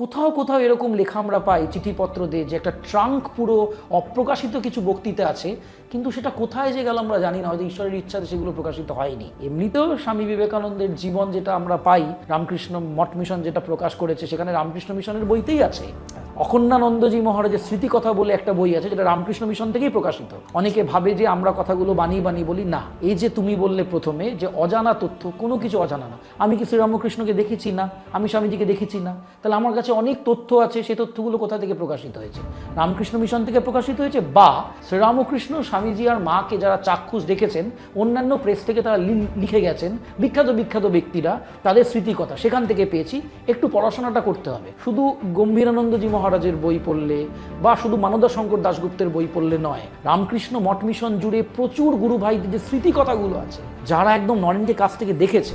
কোথাও কোথাও এরকম লেখা আমরা পাই, চিঠিপত্র দিয়ে, যে একটা ট্রাঙ্ক পুরো অপ্রকাশিত কিছু বক্তৃতা আছে, কিন্তু সেটা কোথায় যে গেল আমরা জানি না, হয়তো ঈশ্বরের ইচ্ছাতে সেগুলো প্রকাশিত হয়নি। এমনিতেও স্বামী বিবেকানন্দের জীবন যেটা আমরা পাই, রামকৃষ্ণ মঠ মিশন যেটা প্রকাশ করেছে, সেখানে রামকৃষ্ণ মিশনের বইতেই আছে। অখন্ডানন্দজি মহারাজের স্মৃতিকথা বলে একটা বই আছে, যেটা রামকৃষ্ণ মিশন থেকেই প্রকাশিত। অনেকে ভাবে যে আমরা কথাগুলো বানিয়ে বানিয়ে বলি, না। এই যে তুমি বললে প্রথমে যে অজানা তথ্য, কোনো কিছু অজানা না। আমি কি শ্রীরামকৃষ্ণকে দেখেছি না? আমি স্বামীজিকে দেখেছি না? তাহলে আমার কাছে অনেক তথ্য আছে, সেই তথ্যগুলো কোথা থেকে প্রকাশিত হয়েছে? রামকৃষ্ণ মিশন থেকে প্রকাশিত হয়েছে? বা শ্রীরামকৃষ্ণ স্বামীজি আর মাকে যারা চাক্ষুষ দেখেছেন, অন্যান্য প্রেস থেকে তারা লিখে গেছেন, বিখ্যাত বিখ্যাত ব্যক্তিরা, তাদের স্মৃতিকথা। সেখান থেকে পেয়েছি। একটু পড়াশোনাটা করতে হবে। শুধু গম্ভীরানন্দজি মহারাজের বই পড়লে বা শুধু মানদা শঙ্কর দাশগুপ্তের বই পড়লে নয়, রামকৃষ্ণ মঠ মিশন জুড়ে প্রচুর গুরু ভাইদের যে স্মৃতিকথাগুলো আছে, যারা একদম নরেনকে কাছ থেকে দেখেছে